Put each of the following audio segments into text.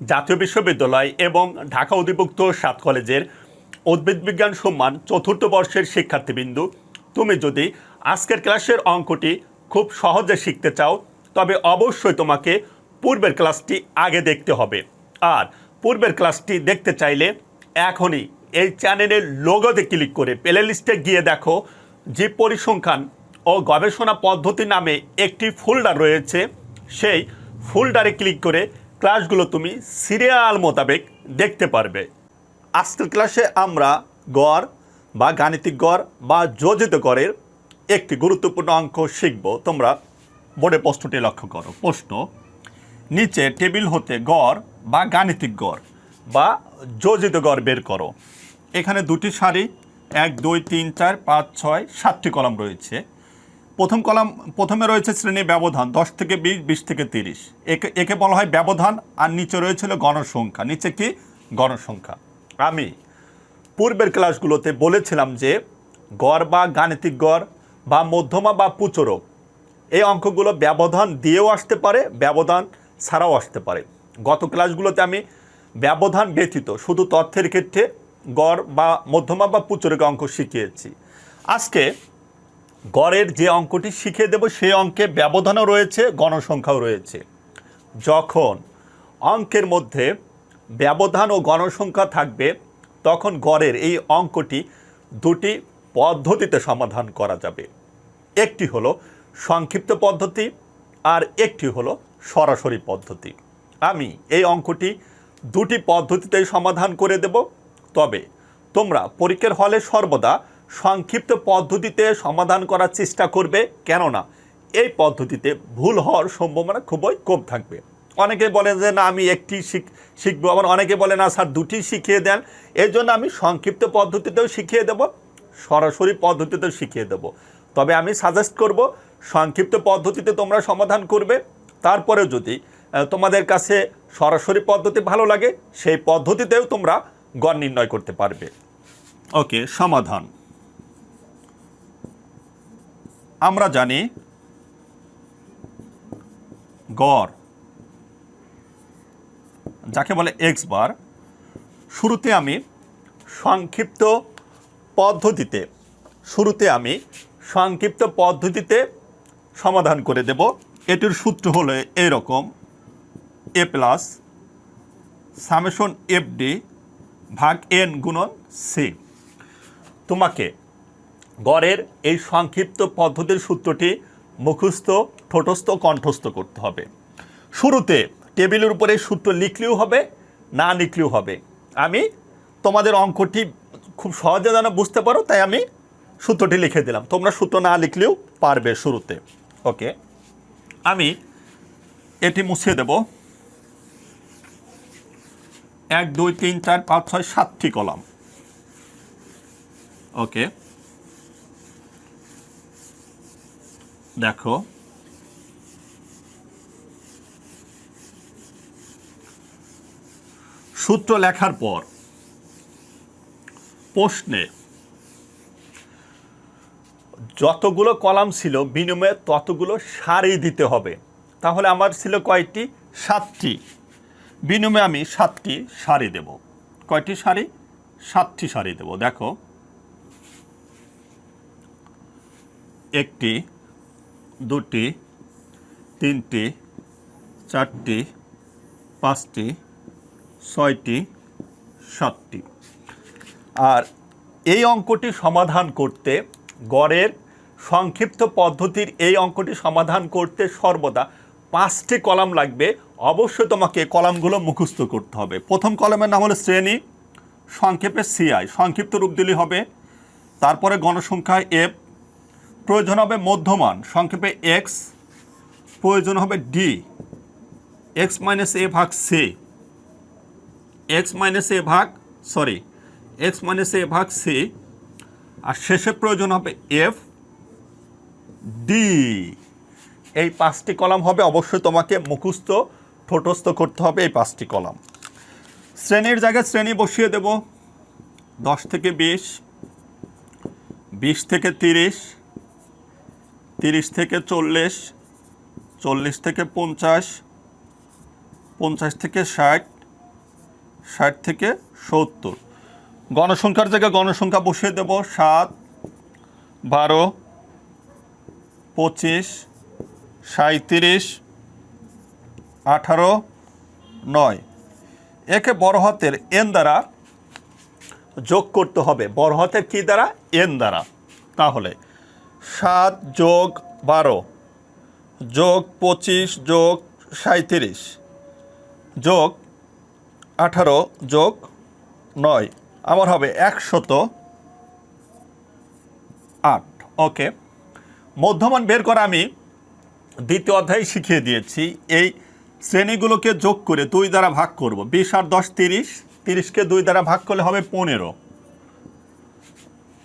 জাতীয় বিশ্ববিদ্যালয় এবং ঢাকা অধিভুক্ত সাত কলেজের উদ্ভিদ বিজ্ঞান সম্মান চতুর্থ বর্ষের শিক্ষার্থীবৃন্দু। তুমি যদি আজকের ক্লাসের অঙ্কটি খুব সহজে শিখতে চাও, তবে অবশ্যই তোমাকে পূর্বের ক্লাসটি আগে দেখতে হবে। আর পূর্বের ক্লাসটি দেখতে চাইলে এখনই এই চ্যানেলের লোগোতে ক্লিক করে প্লে লিস্টে গিয়ে দেখো যে পরিসংখ্যান ও গবেষণা পদ্ধতি নামে একটি ফোল্ডার রয়েছে। সেই ফোল্ডারে ক্লিক করে ক্লাসগুলো তুমি সিরিয়াল মোতাবেক দেখতে পারবে। আজকের ক্লাসে আমরা গড় বা গাণিতিক গড় বা যোজিত গড়ের একটি গুরুত্বপূর্ণ অঙ্ক শিখব। তোমরা বোর্ডে প্রশ্নটি লক্ষ্য করো। প্রশ্ন, নিচে টেবিল হতে গড় বা গাণিতিক গড় বা যোজিত গড় বের করো। এখানে দুটি সারি, এক, দুই, তিন, চার, পাঁচ, ছয়, সাতটি কলম রয়েছে। প্রথম কলাম, প্রথমে রয়েছে শ্রেণি ব্যবধান, দশ থেকে বিশ বিশ থেকে তিরিশ। একে একে বলা হয় ব্যবধান, আর নিচে রয়েছিল গণসংখ্যা। নিচে কি? গণসংখ্যা। আমি পূর্বের ক্লাসগুলোতে বলেছিলাম যে গড় বা গাণিতিক গড় বা মধ্যমা বা পুচরক, এই অঙ্কগুলো ব্যবধান দিয়েও আসতে পারে, ব্যবধান ছাড়াও আসতে পারে। গত ক্লাসগুলোতে আমি ব্যবধান ব্যতীত শুধু তথ্যের ক্ষেত্রে গড় বা মধ্যমা বা পুচরক অঙ্ক শিখিয়েছি। আজকে গড়ের যে অঙ্কটি শিখিয়ে দেব, সেই অঙ্কে ব্যবধানও রয়েছে, গণসংখ্যাও রয়েছে। যখন অঙ্কের মধ্যে ব্যবধান ও গণসংখ্যা থাকবে, তখন গড়ের এই অঙ্কটি দুটি পদ্ধতিতে সমাধান করা যাবে। একটি হলো সংক্ষিপ্ত পদ্ধতি আর একটি হলো সরাসরি পদ্ধতি। আমি এই অঙ্কটি দুটি পদ্ধতিতেই সমাধান করে দেব। তবে তোমরা পরীক্ষার হলে সর্বদা সংক্ষিপ্ত পদ্ধতিতে সমাধান করার চেষ্টা করবে, কেননা এই পদ্ধতিতে ভুল হওয়ার সম্ভাবনা খুবই কম থাকবে। অনেকে বলে যে, না, আমি একটি শিখ, শিখব। আবার অনেকে বলে, না, স্যার, দুটি শিখিয়ে দেন। এই জন্য আমি সংক্ষিপ্ত পদ্ধতিতেও শিখিয়ে দেব, সরাসরি পদ্ধতিতেও শিখিয়ে দেব। তবে আমি সাজেস্ট করব, সংক্ষিপ্ত পদ্ধতিতে তোমরা সমাধান করবে। তারপরে যদি তোমাদের কাছে সরাসরি পদ্ধতি ভালো লাগে, সেই পদ্ধতিতেও তোমরা গড় নির্ণয় করতে পারবে। ওকে, সমাধান। আমরা জানি গড়, যাকে বলে এক্স বার শুরুতে আমি সংক্ষিপ্ত পদ্ধতিতে, শুরুতে আমি সংক্ষিপ্ত পদ্ধতিতে সমাধান করে দেব। এটির সূত্র হলো এরকম A plus summation F D ভাগ এন গুণন সি তোমাকে গড়ের এই সংক্ষিপ্ত পদ্ধতির সূত্রটি মুখস্থ, ঠোঁটস্থ, কণ্ঠস্থ করতে হবে। শুরুতে টেবিলের উপরে সূত্র লিখলেও হবে, না লিখলেও হবে। আমি তোমাদের অঙ্কটি খুব সহজে যেন বুঝতে পারো, তাই আমি সূত্রটি লিখে দিলাম। তোমরা সূত্র না লিখলেও পারবে শুরুতে। ওকে? আমি এটি মুছিয়ে দেব। এক, দুই, তিন, চার, পাঁচ, ছয়, সাতটি কলাম। ওকে? দেখো। সূত্র লেখার পর, প্রশ্নে যতগুলো কলাম ছিল, বিনিময়ে ততগুলো সারি দিতে হবে। তাহলে আমার ছিল কয়টি? সাতটি। বিনিময়ে আমি সাতটি সারি দেব। কয়টি সারি? সাতটি সারি দেব। দেখো। একটি দুটি, তিনটি, চারটি, পাঁচটি, ছয়টি, সাতটি। আর এই অঙ্কটি সমাধান করতে গড়ের সংক্ষিপ্ত পদ্ধতির এই অঙ্কটি সমাধান করতে সর্বদা পাঁচটি কলাম লাগবে। অবশ্যই তোমাকে কলামগুলো মুখস্থ করতে হবে। প্রথম কলামের নাম হলো শ্রেণি, সংক্ষেপে সিআই সংক্ষিপ্ত রূপ দিলে হবে। তারপরে গণসংখ্যা এফ প্রয়োজন হবে মধ্যমান, সংক্ষেপে এক্স প্রয়োজন হবে ডি এক্স মাইনাস এ ভাগ সি এক্স মাইনাস এ ভাগ সরি এক্স মাইনাস এ ভাগ সি আর শেষে প্রয়োজন হবে এফ ডি এই পাঁচটি কলাম হবে অবশ্যই তোমাকে মুখস্থ, ঠোঁটস্থ করতে হবে এই পাঁচটি কলাম। শ্রেণির জায়গায় শ্রেণি বসিয়ে দেব, দশ থেকে বিশ বিশ থেকে তিরিশ তিরিশ থেকে চল্লিশ চল্লিশ থেকে পঞ্চাশ পঞ্চাশ থেকে ষাট ষাট থেকে সত্তর। গণসংখ্যার জায়গায় গণসংখ্যা বসিয়ে দেব, সাত, বারো, পঁচিশ সাঁত্রিশ আঠারো, নয়। একে বড় হাতের এন দ্বারা যোগ করতে হবে। বড় হাতের কী দ্বারা? এন দ্বারা। তাহলে সাত যোগ বারো, যোগ পঁচিশ, যোগ সাঁত্রিশ যোগ আঠারো, যোগ নয়। আমার হবে একশত আট। ওকে। মধ্যমান বের করা আমি দ্বিতীয় অধ্যায় শিখিয়ে দিয়েছি। এই শ্রেণীগুলোকে যোগ করে দুই দ্বারা ভাগ করব। বিশ আর দশ তিরিশ, তিরিশকে দুই দ্বারা ভাগ করলে হবে পনেরো।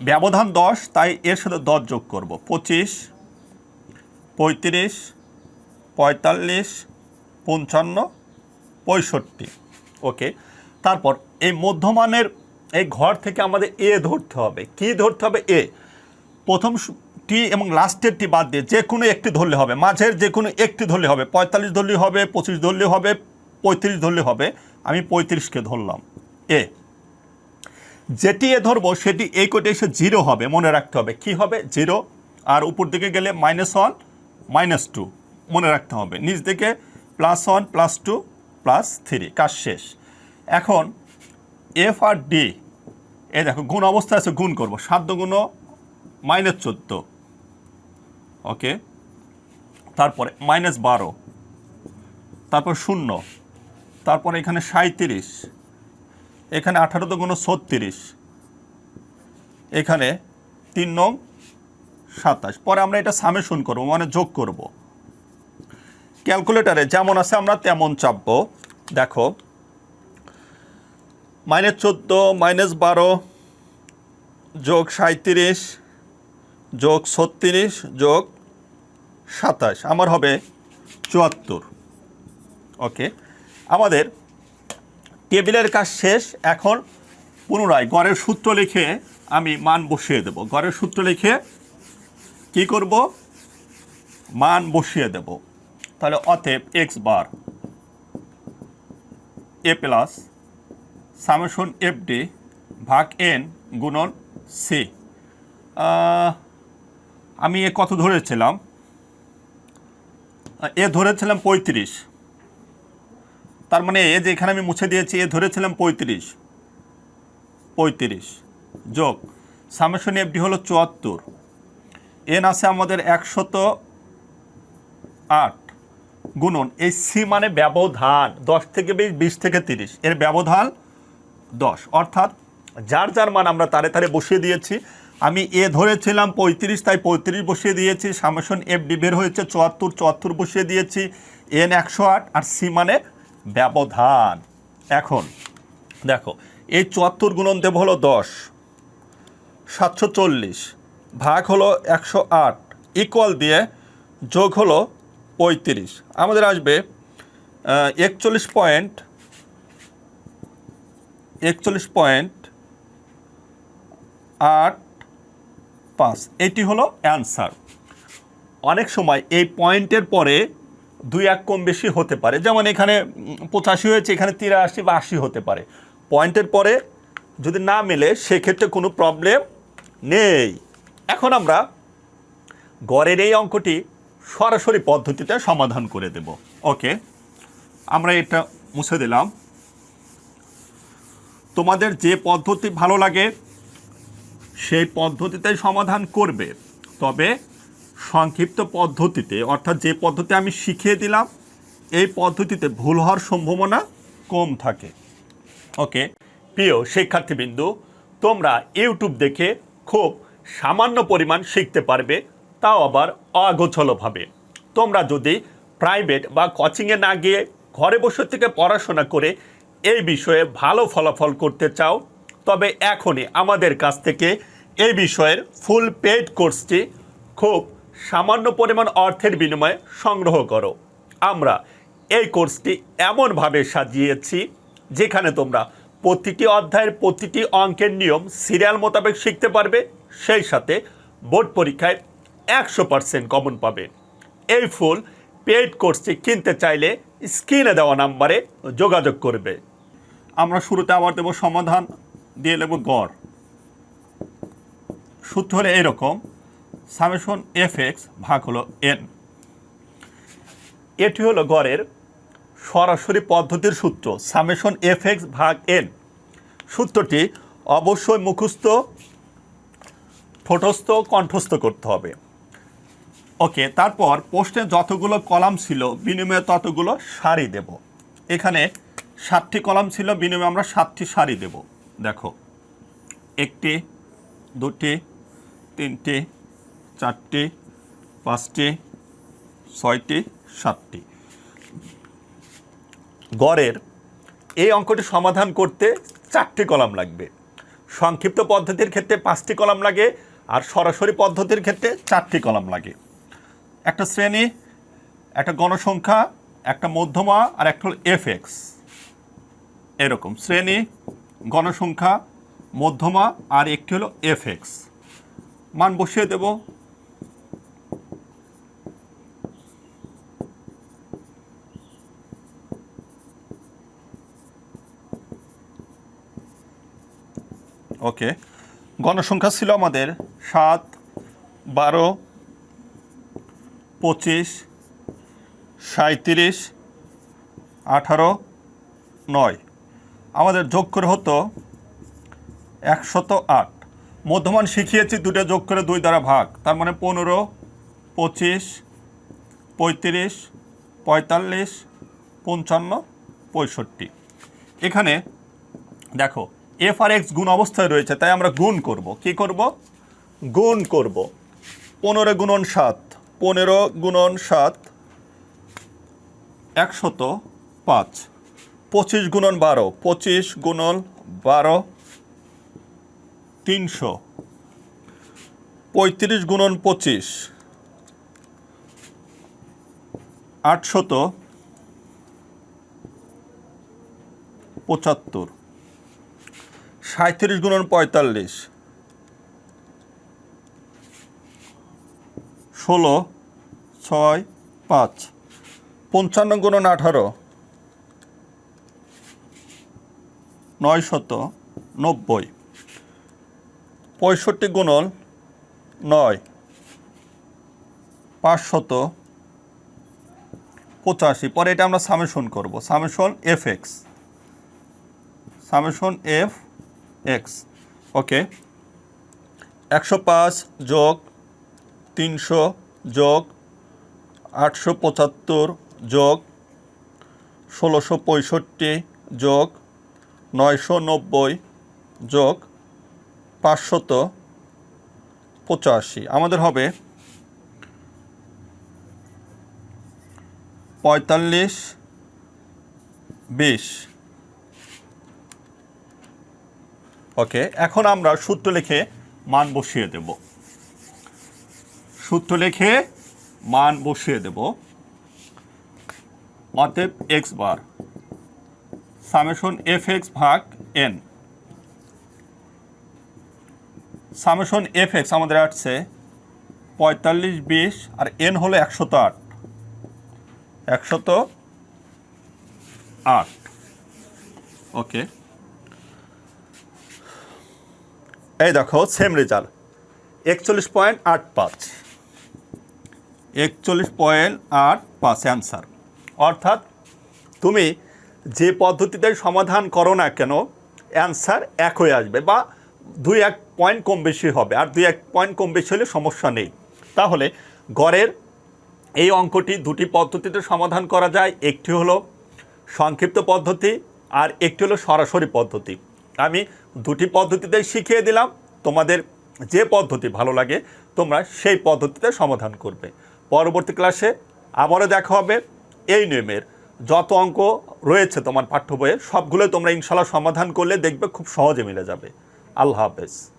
ব্যবধান দশ, তাই এর সাথে দশ যোগ করব। পঁচিশ, পঁয়ত্রিশ, পঁয়তাল্লিশ, পঞ্চান্ন, পঁয়ষট্টি। ওকে তারপর এই মধ্যমানের এই ঘর থেকে আমাদের এ ধরতে হবে। কি ধরতে হবে? এ প্রথম টি এবং লাস্টের টি বাদ দিয়ে যে কোনো একটি ধরলে হবে। মাঝের যে কোনো একটি ধরলে হবে। পঁয়তাল্লিশ ধরলে হবে, পঁচিশ ধরলে হবে, পঁয়ত্রিশ ধরলে হবে। আমি পঁয়ত্রিশকে ধরলাম। এ যেটি এ ধরবো, সেটি এই কোটে এসে জিরো হবে, মনে রাখতে হবে। কি হবে? জিরো আর উপর দিকে গেলে মাইনাস ওয়ান মাইনাস টু মনে রাখতে হবে। নিচ দিকে plus one plus two plus three কাজ শেষ। এখন এফ আর ডি এ দেখো, গুণ অবস্থা আছে, গুণ করব। সাত গুণ মাইনাস চোদ্দ। ওকে তারপরে মাইনাস বারো। তারপর শূন্য। তারপর এখানে সাঁত্রিশ এখানে আঠারো গুণ ছত্রিশ। এখানে তিন নং সাতাশ। পরে আমরা এটা সামেশন করব মানে যোগ করব। ক্যালকুলেটারে যেমন আছে আমরা তেমন চাপবো। দেখো মাইনাস চোদ্দ মাইনাস বারো, যোগ সাঁত্রিশ যোগ ছত্রিশ, যোগ সাতাশ। আমার হবে চুয়াত্তর। ওকে আমাদের টেবিলের কাজ শেষ, এখন পুনরায় গড়ের সূত্র লিখে আমি মান বসিয়ে দেব। গড়ের সূত্র লিখে কি করব? মান বসিয়ে দেব। তাহলে অতএব X bar A plus summation F D ভাগ এন গুণন সি আমি এ কত ধরেছিলাম? এ ধরেছিলাম পঁয়ত্রিশ। তার মানে এ যে এখানে আমি মুছে দিয়েছি, এ ধরেছিলাম পঁয়ত্রিশ। পঁয়ত্রিশ। যোগ। সামেশন এফডি হলো চুয়াত্তর। এন আছে আমাদের একশত আট। গুণন, এই সি মানে ব্যবধান, দশ থেকে বিশ বিশ থেকে তিরিশ। এর ব্যবধান দশ। অর্থাৎ যার যার মান আমরা তারে তারে বসিয়ে দিয়েছি। আমি এ ধরেছিলাম পঁয়ত্রিশ, তাই পঁয়ত্রিশ বসিয়ে দিয়েছি। সামেশন এফ ডি বের হয়েছে চুয়াত্তর চুয়াত্তর বসিয়ে দিয়েছি। এন একশো আট, আর সি মানে ব্যবধান। এখন, দেখো, এই চুয়াত্তর গুণন দেব হলো দশ। সাতশো চল্লিশ ভাগ হলো একশো আট ইকুয়াল দিয়ে যোগ হলো পঁয়ত্রিশ। আমাদের আসবে একচল্লিশ পয়েন্ট একচল্লিশ পয়েন্ট আট পাঁচ। এটি হলো অ্যান্সার। অনেক সময় এই পয়েন্টের পরে দুই এক কম বেশি হতে পারে। যেমন এখানে পঁচাশি হয়েছে, এখানে তিরাশি বা আশি হতে পারে। পয়েন্টের পরে যদি না মেলে, সেক্ষেত্রে কোনো প্রবলেম নেই। এখন আমরা গড়ের এই অঙ্কটি সরাসরি পদ্ধতিতে সমাধান করে দেব। ওকে, আমরা এটা মুছে দিলাম। তোমাদের যে পদ্ধতি ভালো লাগে, সেই পদ্ধতিতে সমাধান করবে। তবে সংক্ষিপ্ত পদ্ধতিতে, অর্থাৎ যে পদ্ধতি আমি শিখিয়ে দিলাম, এই পদ্ধতিতে ভুল হওয়ার সম্ভাবনা কম থাকে। ওকে? প্রিয় শিক্ষার্থীবৃন্দু, তোমরা ইউটিউব দেখে খুব সামান্য পরিমাণ শিখতে পারবে, তাও আবার অগোছলভাবে। তোমরা যদি প্রাইভেট বা কোচিংয়ে না গিয়ে ঘরে বসে থেকে পড়াশোনা করে এই বিষয়ে ভালো ফলাফল করতে চাও, তবে এখনই আমাদের কাছ থেকে এই বিষয়ের ফুল পেড কোর্সটি খুব সামান্য পরিমাণ অর্থের বিনিময়ে সংগ্রহ করো। আমরা এই কোর্সটি এমনভাবে সাজিয়েছি, যেখানে তোমরা প্রতিটি অধ্যায়ের প্রতিটি অঙ্কের নিয়ম, সিরিয়াল মোতাবেক শিখতে পারবে, সেই সাথে বোর্ড পরীক্ষায় একশো পার্সেন্ট কমন পাবে। এই ফুল পেইড কোর্সটি কিনতে চাইলে স্ক্রিনে দেওয়া নাম্বারে যোগাযোগ করবে। আমরা শুরুতে আবার দেব সমাধান, দিয়ে নেব গড়। সূত্র হলো এরকম। সামেশন এফ এক্স ভাগ হলো এন। এটি হলো গড়ের সরাসরি পদ্ধতির সূত্র, সামেশন এফ এক্স ভাগ এন। সূত্রটি অবশ্যই মুখস্থ ঠোঁটস্থ কণ্ঠস্থ করতে হবে। ওকে, তারপর পোস্টে যতগুলো কলাম ছিল, বিনিময়ে ততগুলো সারি দেব। এখানে সাতটি কলাম ছিল, বিনিময়ে আমরা সাতটি সারি দেব। দেখো, একটি, দুটি, তিনটি চারটি, পাঁচটি, ছয়টি, সাতটি। গড়ের এই অঙ্কটি সমাধান করতে চারটি কলাম লাগবে। সংক্ষিপ্ত পদ্ধতির ক্ষেত্রে পাঁচটি কলাম লাগে আর সরাসরি পদ্ধতির ক্ষেত্রে চারটি কলাম লাগে। একটা শ্রেণি, একটা গণসংখ্যা, একটা মধ্যমা আর একটা হলো এফ এক্স এরকম শ্রেণি, গণসংখ্যা, মধ্যমা আর একটি হলো এফ এক্স মান বসিয়ে দেব। ওকে গণসংখ্যা ছিল আমাদের সাত, বারো, পঁচিশ সাঁত্রিশ আঠারো, নয়। আমাদের যোগ করে হতো একশত আট। মধ্যমান শিখিয়েছি দুটো যোগ করে দুই দ্বারা ভাগ। তার মানে পনেরো, পঁচিশ, পঁয়ত্রিশ, পঁয়তাল্লিশ, পঞ্চান্ন, পঁয়ষট্টি। এখানে দেখো এফ আর এক্স গুণ অবস্থায় রয়েছে, তাই আমরা গুণ করব। কি করব? গুণ করব। পনেরো গুণন সাত, পনেরো গুণন সাত, একশত পাঁচ। পঁচিশ গুণন বারো, পঁচিশ গুণন বারো, তিনশো। পঁয়ত্রিশ গুণন পঁচিশ, আটশত পঁচাত্তর। সাঁত্রিশ গুণন পঁয়তাল্লিশ। ষোলো, ছয়, পাঁচ। পঞ্চান্ন গুণন আঠারো। নয় শত নব্বই। পঁয়ষট্টি গুণন নয়। পাঁচশত পঁচাশি। পরে এটা আমরা সামেশন করব। Summation F X. Summation F X okay একশো পাঁচ যোগ তিনশো যোগ আটশো পঁচাত্তর যোগ ষোলোশো পঁয়ষট্টি যোগ নয়শো নব্বই যোগ পাঁচশত পঁচাশি। আমাদের হবে পঁয়তাল্লিশ, বিশ। ওকে, এখন আমরা সূত্র লিখে মান বসিয়ে দেব। সূত্র লিখে মান বসিয়ে দেব। অতএব X bar summation F X ভাগ এন সামেশন এফ এক্স আমাদের আসছে পঁয়তাল্লিশ, বিশ, আর এন হলো একশত আট। একশত আট। ওকে এই দেখো সেম রেজাল্ট একচল্লিশ পয়েন্ট আট পাঁচ। একচল্লিশ পয়েন্ট আট পাঁচ অ্যান্সার অর্থাৎ তুমি যে পদ্ধতিতে সমাধান করো না কেন অ্যান্সার এক হয়ে আসবে বা দুই এক পয়েন্ট কম বেশি হবে, আর দুই এক পয়েন্ট কম বেশি হলে সমস্যা নেই। তাহলে গড়ের এই অঙ্কটি দুটি পদ্ধতিতে সমাধান করা যায়, একটি হলো সংক্ষিপ্ত পদ্ধতি আর একটি হলো সরাসরি পদ্ধতি। আমি দুটি পদ্ধতিতেই শিখিয়ে দিলাম। তোমাদের যে পদ্ধতি ভালো লাগে, তোমরা সেই পদ্ধতিতে সমাধান করবে। পরবর্তী ক্লাসে আবারও দেখা হবে এই নিয়মের। যত অঙ্ক রয়েছে তোমার পাঠ্য বইয়ে সবগুলো তোমরা ইনশাল্লাহ সমাধান করলে দেখবে খুব সহজে মিলে যাবে। আল্লাহ হাফেজ।